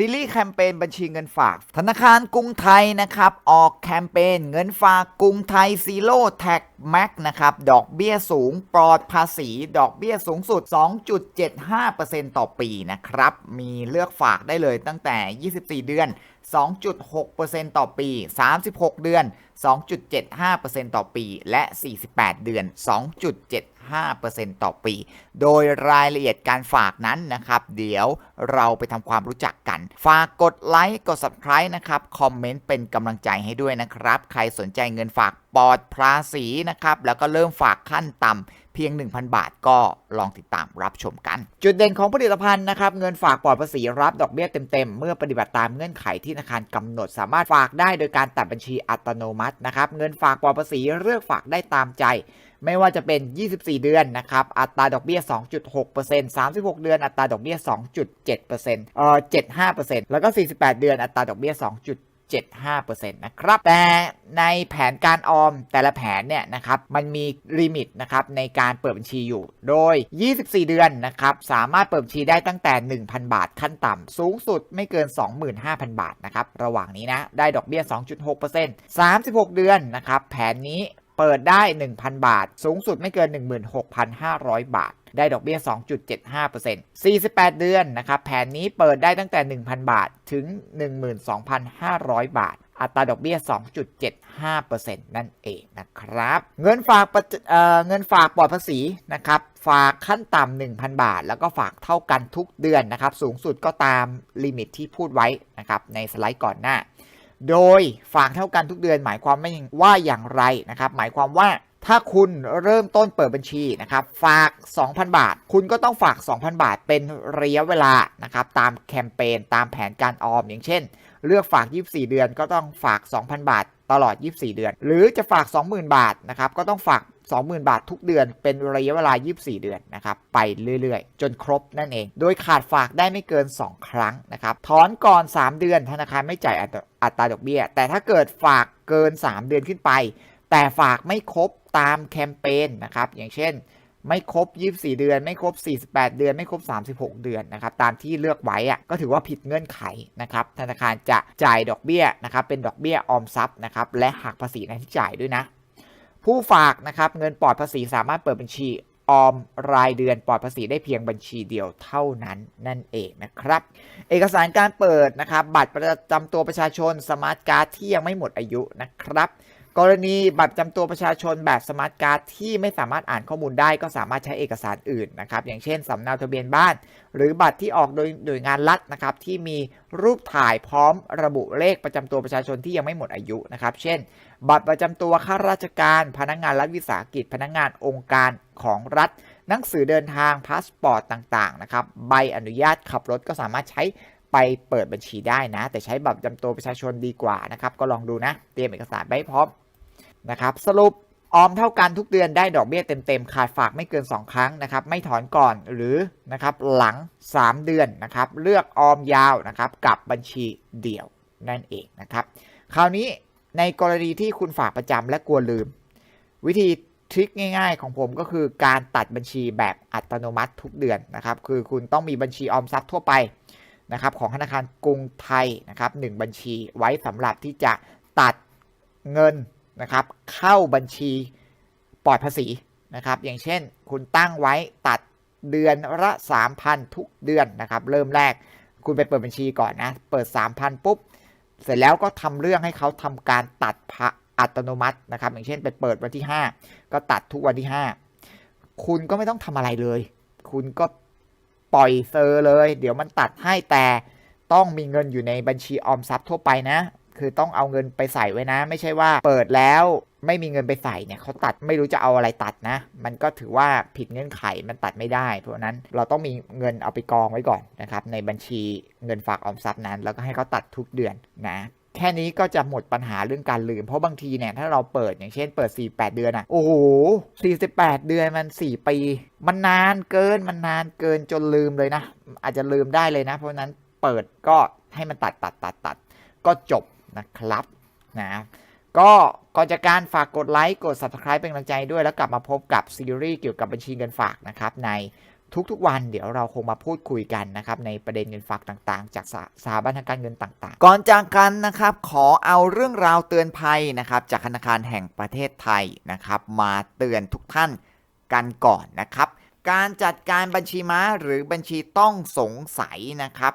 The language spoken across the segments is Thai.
ซีรีส์แคมเปญบัญชีเงินฝาก ธนาคารกรุงไทยนะครับ ออกแคมเปญเงินฝากกรุงไทยซีโร่แท็กแม็กนะครับ ดอกเบี้ยสูงปลอดภาษี ดอกเบี้ยสูงสุด 2.75%ต่อปีนะครับ มีเลือกฝากได้เลยตั้งแต่ 24 เดือน 2.6%ต่อปี 36 เดือน 2.75%ต่อปี และ 48 เดือน 2.75 5%ต่อปี โดยรายละเอียดการฝากนั้นนะครับ เดี๋ยวเราไปทำความรู้จักกัน ฝากกดไลค์ กด subscribe นะครับ คอมเมนต์เป็นกำลังใจให้ด้วยนะครับ ใครสนใจเงินฝากปลอดภาษีนะครับ แล้วก็เริ่มฝากขั้นต่ำเพียง 1,000 บาทก็ลองติดตามรับชมกัน จุดเด่นของผลิตภัณฑ์นะครับ เงินฝากปลอดภาษีรับดอกเบี้ยเต็มๆ เมื่อปฏิบัติตามเงื่อนไขที่ธนาคารกำหนด สามารถฝากได้โดยการตัดบัญชีอัตโนมัตินะครับ เงินฝากปลอดภาษีเลือกฝากได้ตามใจ ไม่ว่าจะเป็น 24 เดือนนะครับ อัตราดอกเบี้ย 2.6% 36 เดือน อัตราดอกเบี้ย 2.7%เอ่อ75%แล้วก็ 48 เดือน อัตราดอกเบี้ย 2.75%นะครับ แต่ในแผนการออมแต่ละแผนเนี่ยนะครับ มันมีลิมิตนะครับในการเปิดบัญชีอยู่ โดย 24 เดือนนะครับ สามารถเปิดบัญชีได้ตั้งแต่ 1,000 บาทขั้นต่ำ สูงสุดไม่เกิน 25,000 บาทนะครับ ระหว่างนี้นะ ได้ดอกเบี้ย 2.6% 36 เดือนนะครับ แผนนี้ เปิดได้ 1,000 บาท สูงสุดไม่เกิน 16,500 บาท ได้ดอกเบี้ย 2.75% 48 เดือนนะครับแผนนี้เปิดได้ตั้งแต่ 1,000 บาทถึง 12,500 บาทอัตราดอกเบี้ย 2.75%นั่นเองนะครับ เงินฝากเเงินฝากปลอดภาษีนะครับ ฝากขั้นต่ำ1,000 บาท แล้วก็ฝากเท่ากันทุกเดือนนะครับ สูงสุดก็ตามลิมิตที่พูดไว้นะครับในสไลด์ก่อนหน้า โดยฝากเท่ากันทุกเดือนหมายความว่าอย่างไรนะครับ หมายความว่าถ้าคุณเริ่มต้นเปิดบัญชีนะครับ ฝาก 2,000 บาท คุณก็ต้องฝาก 2,000 บาทเป็นระยะเวลานะครับ ตามแคมเปญตามแผนการออม อย่างเช่น เลือกฝาก 24 เดือนก็ต้องฝาก 2,000 บาท ตลอด 24 เดือน หรือจะฝาก 20,000 บาทนะครับก็ต้องฝาก 20,000 บาททุกเดือน เป็นระยะเวลา 24 เดือนนะครับไปเรื่อยๆ จนครบนั่นเอง โดยขาดฝากได้ไม่เกิน 2 ครั้งนะครับถอนก่อน 3 เดือนธนาคารไม่จ่ายอัตราดอกเบี้ย แต่ถ้าเกิดฝากเกิน 3 เดือนขึ้นไป แต่ฝากไม่ครบตามแคมเปญนะครับอย่างเช่น ไม่ครบ 24 เดือน ไม่ครบ 48 เดือน ไม่ครบ 36 เดือนนะครับตามที่เลือกไว้อะก็ถือว่าผิดเงื่อนไขนะครับธนาคารจะจ่ายดอกเบี้ยนะครับเป็นดอกเบี้ยออมทรัพย์นะครับและหักภาษีในที่จ่ายด้วยนะ ผู้ฝากนะครับเงินปลอดภาษีสามารถเปิดบัญชีออมรายเดือนปลอดภาษีได้เพียงบัญชีเดียวเท่านั้นนั่นเองนะครับ เอกสารการเปิดนะครับ บัตรประจำตัวประชาชนสมาร์ทการ์ดที่ยังไม่หมดอายุนะครับ กรณีบัตรประจำตัวประชาชนแบบสมาร์ทการ์ดที่ไม่สามารถอ่านข้อมูลได้ก็สามารถใช้เอกสารอื่นนะครับ อย่างเช่นสำเนาทะเบียนบ้าน หรือบัตรที่ออกโดยหน่วยงานรัฐนะครับ ที่มีรูปถ่ายพร้อมระบุเลขประจำตัวประชาชนที่ยังไม่หมดอายุนะครับ เช่น บัตรประจำตัวข้าราชการ พนักงานรัฐวิสาหกิจ พนักงานองค์การของรัฐ หนังสือเดินทางพาสปอร์ตต่างๆนะครับใบอนุญาตขับรถก็สามารถใช้ไปเปิดบัญชีได้นะ แต่ใช้บัตรประจำตัวประชาชนดีกว่านะครับ ก็ลองดูนะ เตรียมเอกสารไว้พร้อม นะครับสรุปออมเท่ากันทุกเดือนได้ดอกเบี้ยเต็มๆขาดฝากไม่เกิน 2 ครั้งนะครับไม่ถอนก่อนหรือนะครับหลัง 3 เดือนนะครับเลือกออมยาวนะครับกับบัญชีเดี่ยวนั่นเองนะครับคราวนี้ในกรณีที่คุณฝากประจำและกลัวลืม วิธีทริคง่าย ๆ ของผมก็คือการตัดบัญชีแบบอัตโนมัติทุกเดือนนะครับคือคุณต้องมีบัญชีออมทรัพย์ทั่วไปนะครับของธนาคารกรุงไทยนะครับหบัญชีไว้สำหรับที่จะตัดเงิน นะครับ เข้าบัญชีปลอดภาษีนะครับ อย่างเช่น คุณตั้งไว้ตัดเดือนละ3,000 ทุกเดือนนะครับ เริ่มแรกคุณไปเปิดบัญชีก่อนนะ เปิด 3,000 ปุ๊บ เสร็จแล้วก็ทำเรื่องให้เขาทำการตัดพระอัตโนมัตินะครับ อย่างเช่นไปเปิดวันที่ 5 ก็ตัดทุกวันที่ 5 คุณก็ไม่ต้องทำอะไรเลย คุณก็ปล่อยเซอร์เลย เดี๋ยวมันตัดให้แต่ต้องมีเงินอยู่ในบัญชีออมทรัพย์ทั่วไปนะ คือต้องเอาเงินไปใส่ไว้นะ ไม่ใช่ว่าเปิดแล้วไม่มีเงินไปใส่เนี่ยเขาตัดไม่รู้จะเอาอะไรตัดนะ มันก็ถือว่าผิดเงื่อนไขมันตัดไม่ได้ เพราะนั้นเราต้องมีเงินเอาไปกองไว้ก่อนนะครับในบัญชีเงินฝากออมทรัพย์นั้น แล้วก็ให้เขาตัดทุกเดือนนะแค่นี้ก็จะหมดปัญหาเรื่องการลืม เพราะบางทีเนี่ยถ้าเราเปิดอย่างเช่นเปิด 48 เดือนอะโอ้โห 48 เดือนมัน 4 ปี มันนานเกินมันนานเกินจนลืมเลยนะ อาจจะลืมได้เลยนะ เพราะนั้นเปิดก็ให้มันตัดตัดตัดตัดก็จบ นะครับนะก็ก่อนจากการฝากกดไลค์กด subscribe เป็นกำลังใจด้วย แล้วกลับมาพบกับซีรีส์เกี่ยวกับบัญชีเงินฝากนะครับในทุกๆ วันเดี๋ยวเราคงมาพูดคุยกันนะครับในประเด็นเงินฝากต่างๆ จากสาสถาบันทางการเงินต่างๆ ก่อนจากกันนะครับขอเอาเรื่องราวเตือนภัยนะครับจากธนาคารแห่งประเทศไทยนะครับมาเตือนทุกท่านกันก่อนนะครับ การจัดการบัญชีม้าหรือบัญชีต้องสงสัยนะครับ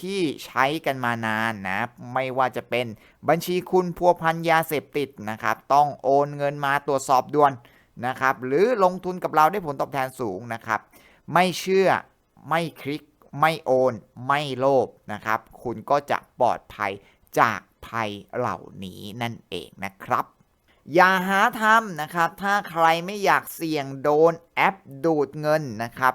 ที่ใช้กันมานานนะ ไม่ว่าจะเป็นบัญชีคุณพัวพันยาเสพติดนะครับ ต้องโอนเงินมาตรวจสอบด่วนนะครับ หรือลงทุนกับเราได้ผลตอบแทนสูงนะครับ ไม่เชื่อไม่คลิก ไม่โอน ไม่โลภนะครับ คุณก็จะปลอดภัยจากภัยเหล่านี้นั่นเองนะครับ อย่าหาทำนะครับ ถ้าใครไม่อยากเสี่ยงโดนแอปดูดเงินนะครับ